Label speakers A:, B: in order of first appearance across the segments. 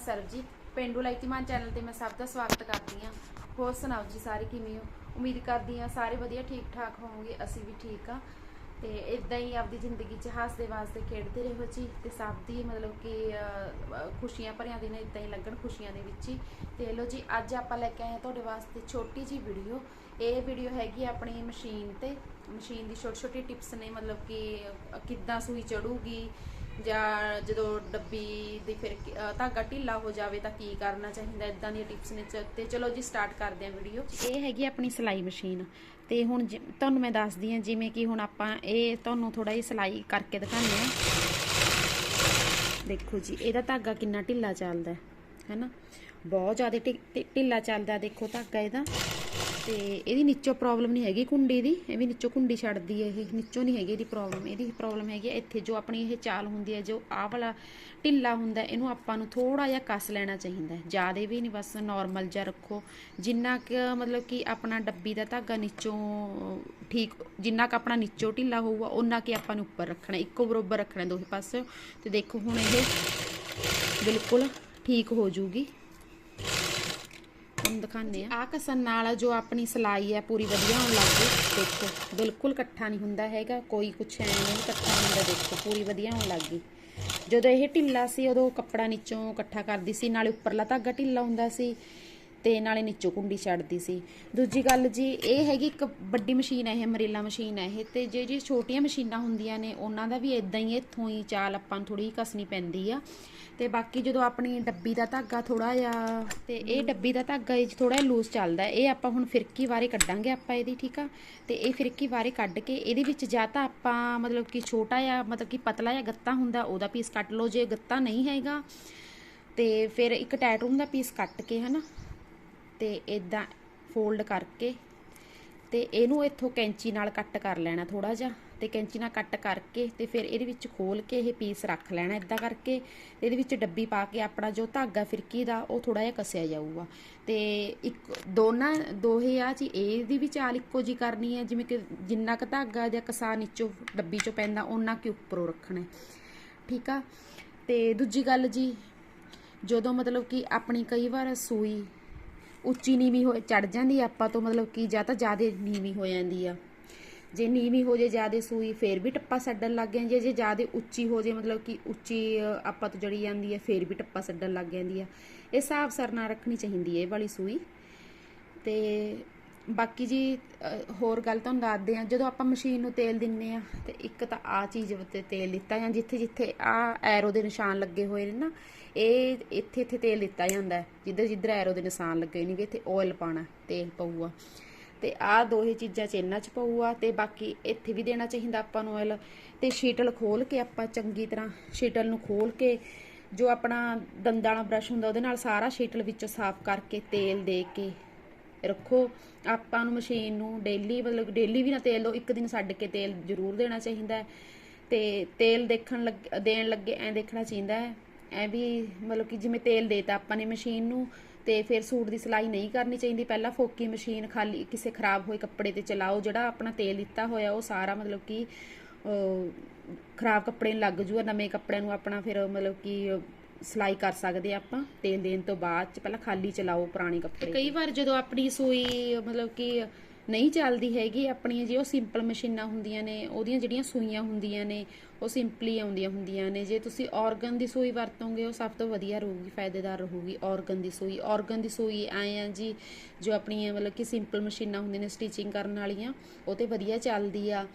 A: Sarabjit ਪਿੰਡੂ ਲਾਈਤੀਮਾਨ channel ਤੇ ਮੈਂ ਸਭ ਦਾ ਸਵਾਗਤ ਕਰਦੀ ਹਾਂ। ਹੋਰ ਸੁਣਾਓ ਜੀ ਸਾਰੇ ਕਿਵੇਂ ਹੋ? ਉਮੀਦ ਕਰਦੀ ਹਾਂ ਸਾਰੇ ਵਧੀਆ ਠੀਕ ਠਾਕ ਹੋਵੋਗੇ, ਅਸੀਂ ਵੀ ਠੀਕ ਆ ਤੇ ਇਦਾਂ ਹੀ ਆਪਦੀ ਜ਼ਿੰਦਗੀ 'ਚ ਹੱਸਦੇ ਵਾਸਤੇ ਖੇਡਦੇ ਰਹੋ ਜੀ ਤੇ ਸਭ ਦੀ ਮਤਲਬ ਕਿ ਖੁਸ਼ੀਆਂ ਭਰਿਆ ਦਿਨ ਇਦਾਂ ਹੀ ਲੱਗਣ ਖੁਸ਼ੀਆਂ ਦੇ ਵਿੱਚ ਹੀ। ਤੇ ਲੋ ਜੀ, ਅੱਜ ਆਪਾਂ ਲੈ ਕੇ ਆਏ ਹਾਂ ਤੁਹਾਡੇ ਵਾਸਤੇ ਛੋਟੀ ਜੀ ਵੀਡੀਓ। ਇਹ ਵੀਡੀਓ ਹੈਗੀ ਆਪਣੀ ਮਸ਼ੀਨ ਤੇ। ਮਸ਼ੀਨ ਦੀ ਛੋਟੀ ਛੋਟੀ ਟਿਪਸ ਨੇ, ਮਤਲਬ ਕਿ ਕਿੱਦਾਂ ਸੂਈ ਚੜੂਗੀ ਜਾਂ ਜਦੋਂ ਡੱਬੀ ਦੀ ਫਿਰ ਧਾਗਾ ਢਿੱਲਾ ਹੋ ਜਾਵੇ ਤਾਂ ਕੀ ਕਰਨਾ ਚਾਹੀਦਾ? ਇਦਾਂ ਦੀਆਂ ਟਿਪਸ ਨੇ ਚ- ਤੇ ਚਲੋ ਜੀ ਸਟਾਰਟ ਕਰਦੇ ਹਾਂ ਵੀਡੀਓ ਇਹ ਹੈਗੀ ਆਪਣੀ ਸਿਲਾਈ ਮਸ਼ੀਨ ਤੇ ਹੁਣ ਜਿ- ਤੁਹਾਨੂੰ ਮੈਂ ਦੱਸਦੀ ਹਾਂ, ਜਿਵੇਂ ਕਿ ਹੁਣ ਆਪਾਂ ਇਹ ਤੁਹਾਨੂੰ ਥੋੜਾ ਜਿਹਾ ਸਿਲਾਈ ਕਰਕੇ ਦਿਖਾਉਂਦੇ ਹਾਂ। ਦੇਖੋ ਜੀ, ਇਹਦਾ ਧਾਗਾ ਕਿੰਨਾ ਢਿੱਲਾ ਚੱਲਦਾ ਹੈ ਹੈਨਾ ਬਹੁਤ ਜ਼ਿਆਦਾ ਢਿ- ਢਿੱਲਾ ਚੱਲਦਾ ਦੇਖੋ ਧਾਗਾ ਇਹਦਾ। ਤੇ ਇਹਦੀ ਨੀਚੋਂ ਪ੍ਰੋਬਲਮ ਨਹੀਂ ਹੈਗੀ ਕੁੰਡੀ ਦੀ, ਇਹ ਵੀ ਨੀਚੋਂ ਕੁੰਡੀ ਛੱਡਦੀ ਹੈ ਇਹ, ਨੀਚੋਂ ਨਹੀਂ ਹੈਗੀ ਇਹਦੀ ਪ੍ਰੋਬਲਮ ਇਹਦੀ ਪ੍ਰੋਬਲਮ ਹੈਗੀ ਹੈ ਇੱਥੇ ਜੋ ਆਪਣੀ ਇਹ ਚਾਲ ਹੁੰਦੀ ਹੈ, ਜੋ ਆਹ ਵਾਲਾ ਢਿੱਲਾ ਹੁੰਦਾ, ਇਹਨੂੰ ਆਪਾਂ ਨੂੰ ਥੋੜਾ ਜਿਹਾ ਕੱਸ ਲੈਣਾ ਚਾਹੀਦਾ ਹੈ। ਜ਼ਿਆਦਾ ਵੀ ਨਹੀਂ, ਬਸ ਨਾਰਮਲ ਜਿਹਾ ਰੱਖੋ। ਜਿੰਨਾ ਕਿ ਮਤਲਬ ਕਿ ਆਪਣਾ ਡੱਬੀ ਦਾ ਧਾਗਾ ਨੀਚੋਂ ਠੀਕ, ਜਿੰਨਾ ਕਿ ਆਪਣਾ ਨੀਚੋਂ ਢਿੱਲਾ ਹੋਊਗਾ ਉਹਨਾਂ ਕਿ ਆਪਾਂ ਨੂੰ ਉੱਪਰ ਰੱਖਣਾ ਇੱਕੋ ਬਰੋਬਰ ਰੱਖਣਾ ਦੋਹੇ ਪਾਸੇ ਤੇ ਦੇਖੋ ਹੁਣ ਇਹ ਬਿਲਕੁਲ ਠੀਕ ਹੋ ਜੂਗੀ। ਤੁਹਾਨੂੰ ਦਿਖਾਉਂਦੇ ਆ ਆ ਕਸਨ ਨਾਲ ਜੋ ਆਪਣੀ ਸਲਾਈ ਹੈ ਪੂਰੀ ਵਧੀਆ ਹੋਣ ਲੱਗ ਗਈ। ਦੇਖੋ ਬਿਲਕੁਲ ਇਕੱਠਾ ਨਹੀਂ ਹੁੰਦਾ ਹੈਗਾ ਕੋਈ ਕੁਛ ਐ ਨਹੀਂ ਇਕੱਠਾ ਹੁੰਦਾ ਦੇਖੋ ਪੂਰੀ ਵਧੀਆ ਹੋਣ ਲੱਗ ਗਈ। ਜਦੋਂ ਇਹ ਢਿੱਲਾ ਸੀ ਉਦੋਂ ਕੱਪੜਾ ਨੀਚੋਂ ਇਕੱਠਾ ਕਰਦੀ ਸੀ ਨਾਲੇ ਉੱਪਰਲਾ ਧਾਗਾ ਢਿੱਲਾ ਹੁੰਦਾ ਸੀ। ਤੇ ਨਾਲੇ ਨੀਚੋਂ ਕੁੰਡੀ ਛੱਡਦੀ ਸੀ। ਦੂਜੀ ਗੱਲ ਜੀ, ਇਹ ਹੈਗੀ ਇੱਕ ਵੱਡੀ ਮਸ਼ੀਨ ਹੈ, ਇਹ ਮਰੀਲਾ ਮਸ਼ੀਨ ਹੈ, ਇਹ ਤੇ ਜੇ ਜੀ ਛੋਟੀਆਂ ਮਸ਼ੀਨਾਂ ਹੁੰਦੀਆਂ ਨੇ, ਉਹਨਾਂ ਦਾ ਵੀ ਇਦਾਂ ਹੀ ਇੱਥੋਂ ਹੀ ਚਾਲ ਆਪਾਂ ਨੂੰ ਥੋੜੀ ਕਸਣੀ ਪੈਂਦੀ ਆ। ਤੇ ਬਾਕੀ ਜਦੋਂ ਆਪਣੀ ਡੱਬੀ ਦਾ ਧਾਗਾ ਥੋੜਾ ਜਿਹਾ, ਤੇ ਇਹ ਡੱਬੀ ਦਾ ਧਾਗਾ ਇਹ ਥੋੜਾ ਜਿਹਾ ਲੂਜ਼ ਚੱਲਦਾ, ਇਹ ਆਪਾਂ ਹੁਣ ਫਿਰਕੀ ਵਾਰੇ ਕੱਢਾਂਗੇ ਆਪਾਂ ਇਹਦੀ, ਠੀਕ ਆ? ਤੇ ਇਹ ਫਿਰਕੀ ਵਾਰੇ ਕੱਢ ਕੇ ਇਹਦੇ ਵਿੱਚ ਜਾਂ ਤਾਂ ਆਪਾਂ ਮਤਲਬ ਕਿ ਛੋਟਾ ਜਿਹਾ, ਮਤਲਬ ਕਿ ਪਤਲਾ ਜਿਹਾ ਗੱਤਾ ਹੁੰਦਾ, ਉਹਦਾ ਪੀਸ ਕੱਟ ਲਓ, ਜੇ ਗੱਤਾ ਨਹੀਂ ਹੈਗਾ, ਤੇ ਫਿਰ ਇੱਕ ਟੈਟਰੂਮ ਦਾ ਪੀਸ ਕੱਟ ਕੇ, ਹਨਾ? ਤੇ ਇਦਾਂ ਫੋਲਡ ਕਰਕੇ ਤੇ ਇਹਨੂੰ ਇੱਥੋਂ ਕੈਂਚੀ ਨਾਲ ਕੱਟ ਕਰ ਲੈਣਾ ਥੋੜਾ ਜਿਹਾ ਤੇ ਕੈਂਚੀ ਨਾਲ ਕੱਟ ਕਰਕੇ ਤੇ ਫਿਰ ਇਹਦੇ ਵਿੱਚ ਖੋਲ ਕੇ ਇਹ ਪੀਸ ਰੱਖ ਲੈਣਾ ਇਦਾਂ ਕਰਕੇ ਇਹਦੇ ਵਿੱਚ ਡੱਬੀ ਪਾ ਕੇ ਆਪਣਾ ਜੋ ਧਾਗਾ ਫਿਰਕੀ ਦਾ ਉਹ ਥੋੜਾ ਜਿਹਾ ਕੱਸਿਆ ਜਾਊਗਾ ਤੇ ਇੱਕ ਦੋਨਾਂ, ਦੋਹੇ ਆ ਜੀ, ਇਹਦੀ ਵੀ ਚਾਲ ਇੱਕੋ ਜੀ ਕਰਨੀ ਹੈ ਜਿਵੇਂ ਕਿ ਜਿੰਨਾ ਕ ਧਾਗਾ ਜਾਂ ਕਸਾ ਨੀਚੋਂ ਡੱਬੀ ਚੋਂ ਪੈਂਦਾ ਉਹਨਾਂ ਕਿ ਉੱਪਰੋਂ ਰੱਖਣਾ ਠੀਕ ਆ? ਤੇ ਦੂਜੀ ਗੱਲ ਜੀ, ਜਦੋਂ ਮਤਲਬ ਕਿ ਆਪਣੀ ਕਈ ਵਾਰ ਸੂਈ ਉੱਚੀ ਨੀਵੀਂ ਹੋ ਚੜ ਜਾਂਦੀ ਆਪਾਂ ਤੋਂ ਮਤਲਬ ਕਿ ਜਾਂ ਤਾਂ ਜ਼ਿਆਦਾ ਨੀਵੀਂ ਹੋ ਜਾਂਦੀ ਆ। ਜੇ ਨੀਵੀਂ ਹੋ ਜੇ, ਜ਼ਿਆਦਾ ਸੂਈ ਫੇਰ ਵੀ ਟੱਪਾ ਛੱਡਣ ਲੱਗ ਜਾਂਦੀ ਹੈ ਜੇ ਜ਼ਿਆਦਾ ਉੱਚੀ ਹੋ ਜੇ, ਮਤਲਬ ਕਿ ਉੱਚੀ ਆਪਾਂ ਤੋਂ ਜੜੀ ਜਾਂਦੀ ਹੈ ਫੇਰ ਵੀ ਟੱਪਾ ਛੱਡਣ ਲੱਗ ਜਾਂਦੀ ਆ। ਇਹ ਹਿਸਾਬ ਸਰ ਨਾਲ ਰੱਖਣੀ ਚਾਹੀਦੀ ਹੈ ਇਹ ਵਾਲੀ ਸੂਈ। ਤੇ ਬਾਕੀ ਜੀ ਹੋਰ ਗੱਲ ਤੁਹਾਨੂੰ ਦੱਸਦੇ ਆ ਜਦੋਂ ਆਪਾਂ ਮਸ਼ੀਨ ਨੂੰ ਤੇਲ ਦਿੰਨੇ ਆ ਤੇ ਇੱਕ ਤਾਂ ਆ ਚੀਜ਼ ਉੱਤੇ ਤੇਲ ਦਿੱਤਾ ਜਾਂ ਜਿੱਥੇ ਜਿੱਥੇ ਆ ਐਰੋ ਦੇ ਨਿਸ਼ਾਨ ਲੱਗੇ ਹੋਏ ਨੇ ਨਾ, ਇਹ ਇੱਥੇ ਇੱਥੇ ਤੇਲ ਦਿੱਤਾ ਜਾਂਦਾ ਜਿੱਧਰ ਜਿੱਧਰ ਐਰੋ ਦੇ ਨਿਸ਼ਾਨ ਲੱਗੇ ਨੇਗੇ ਇੱਥੇ ਆਇਲ ਪਾਣਾ ਤੇਲ ਪਊਗਾ। ਤੇ ਆਹ ਦੋਹੇ ਚੀਜ਼ਾਂ ਚ ਇਹਨਾਂ ਚ ਪਊਗਾ, ਤੇ ਬਾਕੀ ਇੱਥੇ ਵੀ ਦੇਣਾ ਚਾਹੀਦਾ ਆਪਾਂ ਨੂੰ ਆਇਲ ਤੇ ਸ਼ੀਟਲ ਖੋਲ ਕੇ ਆਪਾਂ ਚੰਗੀ ਤਰ੍ਹਾਂ ਸ਼ੀਟਲ ਨੂੰ ਖੋਲ ਕੇ, ਜੋ ਆਪਣਾ ਦੰਦਾਂ ਵਾਲਾ ਬ੍ਰਸ਼ ਹੁੰਦਾ, ਉਹਦੇ ਨਾਲ ਸਾਰਾ ਸ਼ੀਟਲ ਵਿੱਚੋਂ ਸਾਫ਼ ਕਰਕੇ ਤੇਲ ਦੇ ਕੇ ਰੱਖੋ। ਆਪਾਂ ਨੂੰ ਮਸ਼ੀਨ ਨੂੰ ਡੇਲੀ ਮਤਲਬ ਡੇਲੀ ਵੀ ਨਾ ਤੇਲ ਦੋ, ਇੱਕ ਦਿਨ ਛੱਡ ਕੇ ਤੇਲ ਜ਼ਰੂਰ ਦੇਣਾ ਚਾਹੀਦਾ ਹੈ। ਤੇ ਤੇਲ ਦੇਖਣ ਲੱਗ, ਦੇਣ ਲੱਗੇ ਐ ਦੇਖਣਾ ਚਾਹੀਦਾ ਹੈ। ਐ ਵੀ ਮਤਲਬ ਕਿ ਜਿਵੇਂ ਤੇਲ ਦੇਤਾ ਆਪਾਂ ਨੇ ਮਸ਼ੀਨ ਨੂੰ, ਤੇ ਫਿਰ ਸੂਟ ਦੀ ਸਿਲਾਈ ਨਹੀਂ ਕਰਨੀ ਚਾਹੀਦੀ। ਪਹਿਲਾਂ ਫੋਕੀ ਮਸ਼ੀਨ ਖਾਲੀ ਕਿਸੇ ਖਰਾਬ ਹੋਏ ਕੱਪੜੇ ਤੇ ਚਲਾਓ, ਜਿਹੜਾ ਆਪਣਾ ਤੇਲ ਦਿੱਤਾ ਹੋਇਆ, ਉਹ ਸਾਰਾ ਮਤਲਬ ਕਿ ਖਰਾਬ ਕੱਪੜੇ ਨੂੰ ਲੱਗ ਜੂਗਾ ਨਵੇਂ ਕੱਪੜਿਆਂ ਨੂੰ ਆਪਣਾ ਫਿਰ ਮਤਲਬ ਕਿ ਸਿਲਾਈ ਕਰ ਸਕਦੇ ਆਪਾਂ, ਤੇਲ ਦੇਣ ਤੋਂ ਬਾਅਦ ਚ ਪਹਿਲਾਂ ਖਾਲੀ ਚਲਾਓ ਪੁਰਾਣੇ ਕੱਪੜੇ। ਕਈ ਵਾਰ ਜਦੋਂ ਆਪਣੀ ਸੂਈ, ਮਤਲਬ ਕਿ ਨਹੀਂ ਚੱਲਦੀ ਹੈਗੀ, ਆਪਣੀਆਂ ਜੇ ਉਹ ਸਿੰਪਲ ਮਸ਼ੀਨਾਂ ਹੁੰਦੀਆਂ ਨੇ, ਉਹਦੀਆਂ ਜਿਹੜੀਆਂ ਸੂਈਆਂ ਹੁੰਦੀਆਂ ਨੇ, ਉਹ ਸਿੰਪਲੀ ਆਉਂਦੀਆਂ ਹੁੰਦੀਆਂ ਨੇ। ਜੇ ਤੁਸੀਂ ਔਰਗਨ ਦੀ ਸੂਈ ਵਰਤੋਗੇ, ਉਹ ਸਭ ਤੋਂ ਵਧੀਆ ਰਹੂਗੀ, ਫਾਇਦੇਦਾਰ ਰਹੂਗੀ। ਔਰਗਨ ਦੀ ਸੂਈ, ਔਰਗਨ ਦੀ ਸੂਈ ਆਏ ਆ ਜੀ, ਜੋ ਆਪਣੀਆਂ ਮਤਲਬ ਕਿ ਸਿੰਪਲ ਮਸ਼ੀਨਾਂ ਹੁੰਦੀਆਂ ਨੇ ਸਟਿਚਿੰਗ ਕਰਨ ਵਾਲੀਆਂ, ਉਹ ਤੇ ਵਧੀਆ ਚੱਲਦੀ ਆ।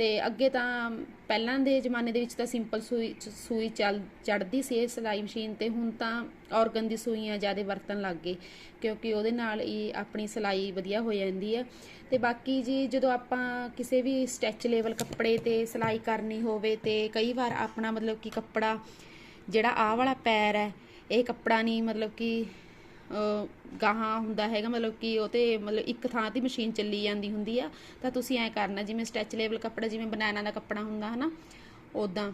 A: ਤੇ ਅੱਗੇ ਤਾਂ ਪਹਿਲਾਂ ਦੇ ਜ਼ਮਾਨੇ ਦੇ ਵਿੱਚ ਤਾਂ ਸਿੰਪਲ ਸੂਈ ਸੂਈ ਚੱਲ ਚੜਦੀ ਸੀ ਇਹ ਸਿਲਾਈ ਮਸ਼ੀਨ ਤੇ ਹੁਣ ਤਾਂ ਔਰਗਨ ਦੀ ਸੂਈਆਂ ਜ਼ਿਆਦਾ ਵਰਤਣ ਲੱਗ ਗਏ, ਕਿਉਂਕਿ ਉਹਦੇ ਨਾਲ ਹੀ ਆਪਣੀ ਸਿਲਾਈ ਵਧੀਆ ਹੋ ਜਾਂਦੀ ਹੈ। ਤੇ ਬਾਕੀ ਜੀ ਜਦੋਂ ਆਪਾਂ ਕਿਸੇ ਵੀ ਸਟੈਚ ਲੈਵਲ ਕੱਪੜੇ ਤੇ ਸਿਲਾਈ ਕਰਨੀ ਹੋਵੇ ਤੇ ਕਈ ਵਾਰ ਆਪਣਾ ਮਤਲਬ ਕਿ ਕੱਪੜਾ ਜਿਹੜਾ ਆਹ ਵਾਲਾ ਪੈਰ ਹੈ, ਇਹ ਕੱਪੜਾ ਨਹੀਂ ਮਤਲਬ ਕਿ ਗਾਹਾਂ ਹੁੰਦਾ ਹੈਗਾ, ਮਤਲਬ ਕਿ ਉਹ ਤੇ ਮਤਲਬ ਇੱਕ ਥਾਂ ਤੇ ਮਸ਼ੀਨ ਚੱਲੀ ਜਾਂਦੀ ਹੁੰਦੀ ਆ, ਤਾਂ ਤੁਸੀਂ ਐ ਕਰਨਾ, ਜਿਵੇਂ ਸਟੈਚ ਕੱਪੜਾ, ਜਿਵੇਂ ਬਨਾਨਾ ਦਾ ਕੱਪੜਾ ਹੁੰਦਾ ਹਨਾ ਉਦਾਂ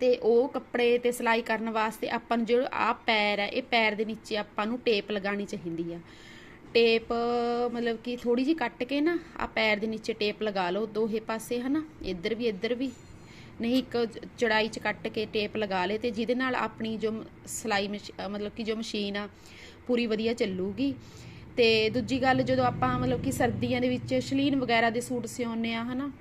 A: ਤੇ ਉਹ ਕੱਪੜੇ ਤੇ ਸਿਲਾਈ ਕਰਨ ਵਾਸਤੇ ਆਪਾਂ ਨੂੰ ਜਿਹੜਾ ਆ ਪੈਰ ਹੈ ਇਹ ਪੈਰ ਦੇ ਨੀਚੇ ਆਪਾਂ ਨੂੰ ਟੇਪ ਲਗਾਉਣੀ ਚਾਹੀਦੀ ਆ। ਟੇਪ, ਮਤਲਬ ਕਿ ਥੋੜੀ ਜਿਹੀ ਕੱਟ ਕੇ ਨਾ ਆ ਪੈਰ ਦੇ ਨੀਚੇ ਟੇਪ ਲਗਾ ਲਓ, ਦੋਹੇ ਪਾਸੇ ਹਨਾ, ਇੱਧਰ ਵੀ ਇੱਧਰ ਵੀ। ਨਹੀਂ, ਇੱਕ ਚੜਾਈ ਚ ਕੱਟ ਕੇ ਟੇਪ ਲਗਾ ਲੇ ਤੇ ਜਿਹਦੇ ਨਾਲ ਆਪਣੀ ਜੋ ਮ- ਸਿਲਾਈ ਮਸ਼- ਮਤਲਬ ਕਿ ਜੋ ਮਸ਼ੀਨ ਆ, ਪੂਰੀ ਵਧੀਆ ਚੱਲੂਗੀ। ਤੇ ਦੂਜੀ ਗੱਲ, ਜਦੋਂ ਆਪਾਂ ਮਤਲਬ ਕਿ ਸਰਦੀਆਂ ਦੇ ਵਿੱਚ ਸ਼ਲੀਨ ਵਗੈਰਾ ਦੇ ਸੂਟ ਸਿਉਂਦੇ ਆ, ਹਨਾ?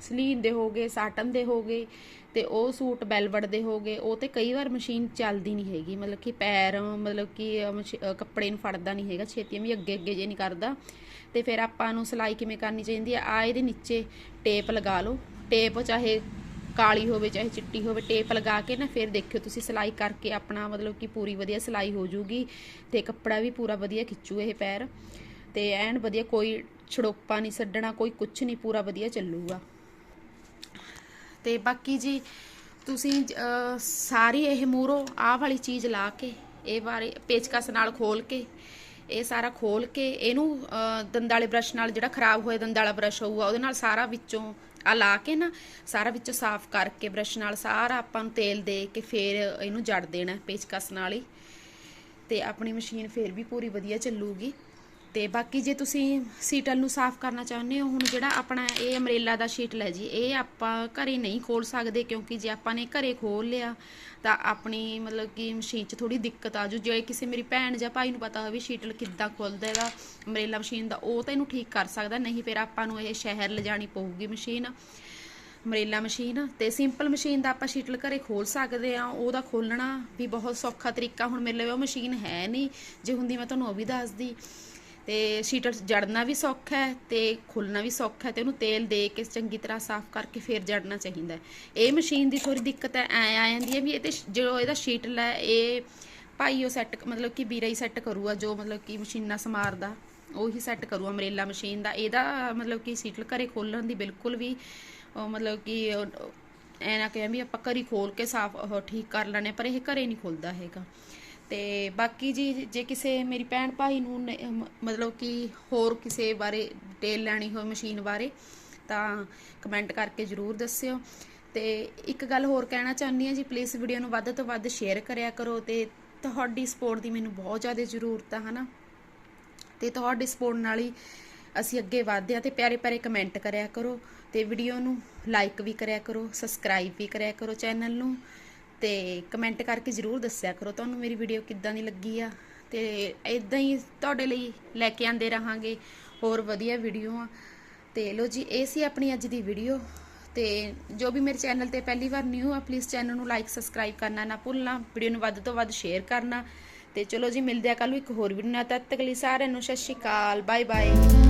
A: ਸਲੀਨ ਦੇ ਹੋਗੇ ਸਾਟਨ ਦੇ ਹੋਗੇ ਤੇ ਉਹ ਸੂਟ ਬੈਲਵਟ ਦੇ ਹੋਗੇ ਉਹ ਤੇ ਕਈ ਵਾਰ ਮਸ਼ੀਨ ਚੱਲਦੀ ਨਹੀਂ ਹੈਗੀ। ਮਤਲਬ ਕਿ ਪੈਰ, ਮਤਲਬ ਕਿ, ਅਹ ਕੱਪੜੇ ਨੂੰ ਫੜਦਾ ਨਹੀਂ ਹੈਗਾ ਛੇਤੀ ਵੀ ਅੱਗੇ ਅੱਗੇ ਜੇ ਨਹੀਂ ਕਰਦਾ। ਤੇ ਫਿਰ ਆਪਾਂ ਨੂੰ ਸਿਲਾਈ ਕਿਵੇਂ ਕਰਨੀ ਚਾਹੀਦੀ ਆ? ਆ ਇਹਦੇ ਨੀਚੇ ਟੇਪ ਲਗਾ ਲਓ। ਟੇਪ ਚਾਹੇ ਕਾਲੀ ਹੋਵੇ ਚਾਹੇ ਚਿੱਟੀ ਹੋਵੇ ਟੇਪ ਲਗਾ ਕੇ ਨਾ ਫਿਰ ਦੇਖਿਓ ਤੁਸੀਂ ਸਿਲਾਈ ਕਰਕੇ ਆਪਣਾ ਮਤਲਬ ਕਿ ਪੂਰੀ ਵਧੀਆ ਸਿਲਾਈ ਹੋ ਜੂਗੀ ਤੇ ਕੱਪੜਾ ਵੀ ਪੂਰਾ ਵਧੀਆ ਖਿੱਚੂ ਇਹ ਪੈਰ ਤੇ ਐਨ ਵਧੀਆ ਕੋਈ ਛੜੋਪਾ ਨਹੀਂ ਛੱਡਣਾ ਕੋਈ ਕੁਛ ਨਹੀਂ ਪੂਰਾ ਵਧੀਆ ਚੱਲੂਗਾ। ਤੇ ਬਾਕੀ ਜੀ ਤੁਸੀਂ ਸਾਰੀ ਇਹ ਮੂਰੋ ਆਹ ਵਾਲੀ ਚੀਜ਼ ਲਾ ਕੇ ਇਹ ਬਾਰੇ ਪੇਚਕਸ ਨਾਲ ਖੋਲ ਕੇ ਇਹ ਸਾਰਾ ਖੋਲ ਕੇ ਇਹਨੂੰ ਅਹ, ਦੰਦਾਂ ਵਾਲੇ ਬ੍ਰਸ਼ ਨਾਲ ਜਿਹੜਾ ਖਰਾਬ ਹੋਇਆ ਦੰਦ ਵਾਲਾ ਬ੍ਰਸ਼ ਹੋਊਗਾ ਉਹਦੇ ਨਾਲ ਸਾਰਾ ਵਿੱਚੋਂ ਆ ਲਾ ਕੇ ਨਾ ਸਾਰਾ ਵਿੱਚੋਂ ਸਾਫ਼ ਕਰਕੇ ਬ੍ਰਸ਼ ਨਾਲ ਸਾਰਾ ਆਪਾਂ ਨੂੰ ਤੇਲ ਦੇ ਕੇ ਫਿਰ ਇਹਨੂੰ ਜੜ ਦੇਣਾ ਪੇਚਕਸ ਨਾਲ ਹੀ। ਤੇ ਆਪਣੀ ਮਸ਼ੀਨ ਫੇਰ ਵੀ ਪੂਰੀ ਵਧੀਆ ਚੱਲੂਗੀ। ਤੇ ਬਾਕੀ ਜੇ ਤੁਸੀਂ ਸੀਟਲ ਨੂੰ ਸਾਫ਼ ਕਰਨਾ ਚਾਹੁੰਦੇ ਹੋ, ਹੁਣ ਜਿਹੜਾ ਆਪਣਾ ਇਹ ਅਮਰੇਲਾ ਦਾ ਸ਼ੀਟਲ ਹੈ ਜੀ, ਇਹ ਆਪਾਂ ਘਰੇ ਨਹੀਂ ਖੋਲ ਸਕਦੇ ਕਿਉਂਕਿ ਜੇ ਆਪਾਂ ਨੇ ਘਰੇ ਖੋਲ ਲਿਆ, ਤਾਂ ਆਪਣੀ ਮਤਲਬ ਕਿ ਮਸ਼ੀਨ 'ਚ ਥੋੜੀ ਦਿੱਕਤ ਆ ਜੂ। ਜੇ ਕਿਸੇ ਮੇਰੀ ਭੈਣ ਜਾਂ ਭਾਈ ਨੂੰ ਪਤਾ ਹੋਵੇ ਸ਼ੀਟਲ ਕਿੱਦਾਂ ਖੁੱਲਦਾ ਹੈਗਾ ਅਮਰੇਲਾ ਮਸ਼ੀਨ ਦਾ, ਉਹ ਤਾਂ ਇਹਨੂੰ ਠੀਕ ਕਰ ਸਕਦਾ, ਨਹੀਂ ਫਿਰ ਆਪਾਂ ਨੂੰ ਇਹ ਸ਼ਹਿਰ ਲਿਜਾਣੀ ਪਊਗੀ ਮਸ਼ੀਨ ਅਮਰੇਲਾ ਮਸ਼ੀਨ ਤੇ ਸਿੰਪਲ ਮਸ਼ੀਨ ਦਾ ਆਪਾਂ ਸ਼ੀਟਲ ਘਰੇ ਖੋਲ ਸਕਦੇ ਆ। ਉਹਦਾ ਖੋਲਣਾ ਵੀ ਬਹੁਤ ਸੌਖਾ ਤਰੀਕਾ, ਹੁਣ ਮੇਰੇ ਲਈ ਉਹ ਮਸ਼ੀਨ ਹੈ ਨਹੀਂ। ਜੇ ਹੁੰਦੀ ਮੈਂ ਤੁਹਾਨੂੰ ਉਹ ਵੀ ਦੱਸਦੀ। ਤੇ ਸ਼ੀਟਲ ਜੜਨਾ ਵੀ ਸੌਖਾ ਹੈ ਤੇ ਖੋਲਣਾ ਵੀ ਸੌਖਾ ਹੈ ਤੇ ਉਹਨੂੰ ਤੇਲ ਦੇ ਕੇ ਚੰਗੀ ਤਰ੍ਹਾਂ ਸਾਫ਼ ਕਰਕੇ ਫਿਰ ਜੜਨਾ ਚਾਹੀਦਾ ਹੈ। ਇਹ ਮਸ਼ੀਨ ਦੀ ਥੋੜੀ ਦਿੱਕਤ ਹੈ, ਐ ਆ ਜਾਂਦੀ ਹੈ ਵੀ ਇਹ ਤੇ ਜੋ ਇਹਦਾ ਸ਼ੀਟਲ ਹੈ ਇਹ ਭਾਈ ਉਹ ਸੈੱਟ ਮਤਲਬ ਕਿ ਵੀਰਾ ਹੀ ਸੈੱਟ ਕਰੂਗਾ, ਜੋ ਮਤਲਬ ਕਿ ਮਸ਼ੀਨਾਂ ਸਮਾਰਦਾ, ਉਹੀ ਸੈੱਟ ਕਰੂ ਅਮਰੇਲਾ ਮਸ਼ੀਨ ਦਾ। ਇਹਦਾ ਮਤਲਬ ਕਿ ਸੀਟਲ ਘਰੇ ਖੋਲਣ ਦੀ ਬਿਲਕੁਲ ਵੀ ਮਤਲਬ ਕਿ ਉਹ- ਐ ਨਾ ਕਹਿ ਵੀ ਆਪਾਂ ਘਰੀ ਖੋਲ ਕੇ ਸਾਫ਼ ਠੀਕ ਕਰ ਲੈਣੇ ਪਰ ਇਹ ਘਰੇ ਨਹੀਂ ਖੁੱਲਦਾ ਹੈਗਾ। ਤੇ ਬਾਕੀ ਜੀ, ਜੇ ਕਿਸੇ ਮੇਰੀ ਭੈਣ ਭਾਈ ਨੂੰ ਮ- ਮਤਲਬ ਕਿ ਹੋਰ ਕਿਸੇ ਬਾਰੇ ਡਿਟੇਲ ਲੈਣੀ ਹੋਵੇ ਮਸ਼ੀਨ ਬਾਰੇ, ਤਾਂ ਕਮੈਂਟ ਕਰਕੇ ਜਰੂਰ ਦੱਸਿਓ। ਤੇ ਇੱਕ ਗੱਲ ਹੋਰ ਕਹਿਣਾ ਚਾਹੁੰਦੀ ਹਾਂ ਜੀ ਪਲੀਜ਼ ਵੀਡੀਓ ਨੂੰ ਵੱਧ ਤੋਂ ਵੱਧ ਸ਼ੇਅਰ ਕਰਿਆ ਕਰੋ ਤੇ ਤੁਹਾਡੀ ਸਪੋਰਟ ਦੀ ਮੈਨੂੰ ਬਹੁਤ ਜ਼ਿਆਦਾ ਜ਼ਰੂਰਤ ਆ, ਹਨਾ? ਤੇ ਤੁਹਾਡੀ ਸਪੋਰਟ ਨਾਲ ਹੀ ਅਸੀਂ ਅੱਗੇ ਵਧਦੇ ਆ ਤੇ ਪਿਆਰੇ ਪਿਆਰੇ ਕਮੈਂਟ ਕਰਿਆ ਕਰੋ ਤੇ ਵੀਡੀਓ ਨੂੰ ਲਾਈਕ ਵੀ ਕਰਿਆ ਕਰੋ ਸਬਸਕ੍ਰਾਈਬ ਵੀ ਕਰਿਆ ਕਰੋ ਚੈਨਲ ਨੂੰ। ਤੇ ਕਮੈਂਟ ਕਰਕੇ ਜਰੂਰ ਦੱਸਿਆ ਕਰੋ ਤੁਹਾਨੂੰ ਮੇਰੀ ਵੀਡੀਓ ਕਿੱਦਾਂ ਦੀ ਲੱਗੀ ਆ। ਤੇ ਇਦਾਂ ਹੀ ਤੁਹਾਡੇ ਲਈ ਲੈ ਕੇ ਆਂਦੇ ਰਹਾਂਗੇ ਹੋਰ ਵਧੀਆ ਵੀਡੀਓ ਆ। ਤੇ ਲੋ ਜੀ, ਇਹ ਸੀ ਆਪਣੀ ਅੱਜ ਦੀ ਵੀਡੀਓ ਤੇ ਜੋ ਵੀ ਮੇਰੇ ਚੈਨਲ ਤੇ ਪਹਿਲੀ ਵਾਰ ਨਿਊ ਆ ਪਲੀਜ਼ ਚੈਨਲ ਨੂੰ ਲਾਈਕ ਸਬਸਕ੍ਰਾਈਬ ਕਰਨਾ ਨਾ ਭੁੱਲਣਾ। ਵੀਡੀਓ ਨੂੰ ਵੱਧ ਤੋਂ ਵੱਧ ਸ਼ੇਅਰ ਕਰਨਾ। ਤੇ ਚਲੋ ਜੀ, ਮਿਲਦੇ ਆ ਕੱਲ ਨੂੰ ਇੱਕ ਹੋਰ ਵੀਡੀਓ ਨਾਲ। ਤਦ ਤੱਕ ਲਈ ਸਾਰਿਆਂ ਨੂੰ ਸਤਿ ਸ਼੍ਰੀ ਅਕਾਲ ਬਾਏ ਬਾਏ